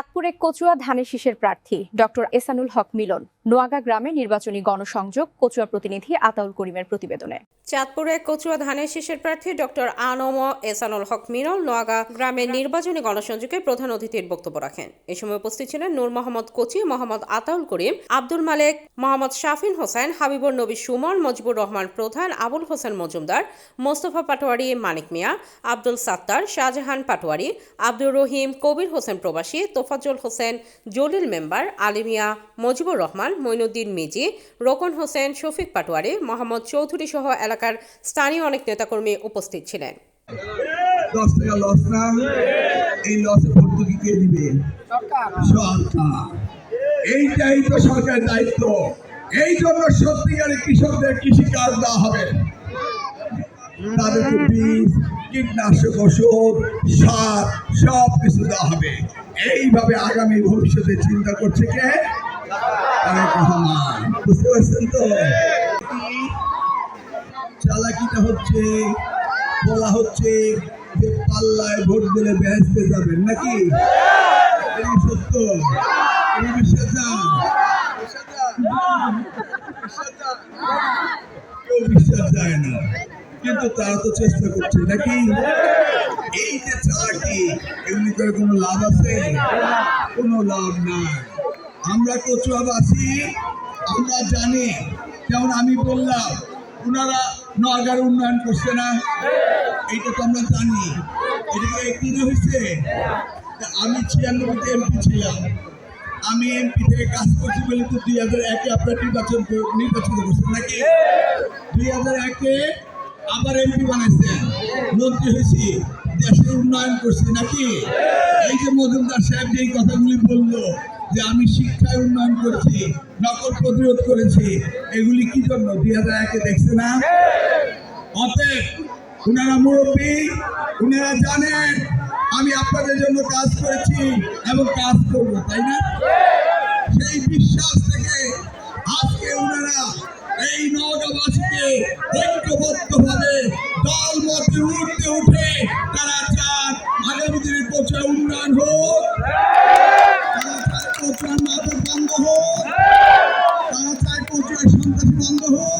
った চাঁদপুরে কচুয়া ধানের শীষের প্রার্থী ডক্টর এসানুল হক মিলন নোয়াগা গ্রামে নির্বাচনী গণসংযোগ কচুয়া প্রতিনিধি আতাউল করিমের প্রতিবেদনে। চাঁদপুরে কচুয়া ধানের শীষের প্রার্থী ডক্টর আনম এসানুল হক মিনল নোয়াগা গ্রামের নির্বাচনী গণসংযোগে প্রধান অতিথির বক্তব্য রাখেন। এ সময় উপস্থিত ছিলেন নূর মোহাম্মদ কোচি, মোহাম্মদ আতাউল করিম, আব্দুল মালেক, মোহাম্মদ শাফিন হোসেন, হাবিবুর নবী সুমন, মজিবুর রহমান প্রধান, আবুল হোসেন মজুমদার, মোস্তফা পাটোয়ারি, মানিক মিয়া, আব্দুল সাত্তার, শাহজাহান পাটোয়ারি, আব্দুর রহিম, কবির হোসেন প্রবাসী তোফাজ্জল হোসেন জলিল মেম্বার আলিমিয়া মজিবুর রহমান মইনুদ্দিন মিজি রোকন হোসেন শফিক পাটোয়ারি মোহাম্মদ চৌধুরী সহ এলাকার স্থানীয় অনেক নেতাকর্মী উপস্থিত ছিলেন। দশ টাকা লস না এই লসে ভর্তুকি কে দিবে। সরকার। এইটাই তো সরকারের দায়িত্ব। এই জন্য সত্যিকারে কৃষকদের কৃষি কাজ দেওয়া হবে। তাদেরকে বীজ কীটনাশক, ওষুধ, সার, সব কিছু দেওয়া হবে। এইভাবে আগামী ভবিষ্যতে চিন্তা করছে কে? বুঝতে পারছেন তো? চালাকিটা হচ্ছে, বলা হচ্ছে যে পাল্লায় ভোট দিলে বেহেস্তে যাবেন, নাকি? সত্য। বিশ্বাস যায় না। কিন্তু তারা তো চেষ্টা করছে, নাকি? এই যে চালাকি এগুলি করে কোনো লাভ আছে? কোনো লাভ নাই। আমরা কচুয়াবাসী আমরা জানি, যেমন আমি বললাম, ওনারা নগার উন্নয়ন করছে না? এইটা তো আমরা জানি। এটা কি হয়েছে? আমি ছিয়ানব্বইতে এমপি ছিলাম। আমি এমপি থেকে কাজ করছি বলে তো দুই হাজার একে আপনার নির্বাচন নির্বাচিত করছেন নাকি? দুই হাজার একে আবার এমপি বানাইছেন মন্ত্রী হয়েছি। দেশের উন্নয়ন করছি নাকি? এই যে মজুমদার সাহেব যে কথাগুলি বলল, যে আমি শিক্ষায় উন্নয়ন করছি, নকল প্রতিরোধ করেছি, এগুলি কি জন্য? দুই হাজার একে দেখছে না? অতএব, উনারা মুরব্বী, উনারা জানেন আমি আপনাদের জন্য কাজ করেছি এবং কাজ করব, তাই না? সেই বিশ্বাস থেকে আজকে উনারা এই নগরবাসীকে ঐক্যবদ্ধভাবে দল মতে উঠতে উঠে তারা চান আগামী দিনে উন্নয়ন হোক। তারা চায় বন্ধ হোক। তারা চায় সন্ত্রাসী বন্ধ হোক।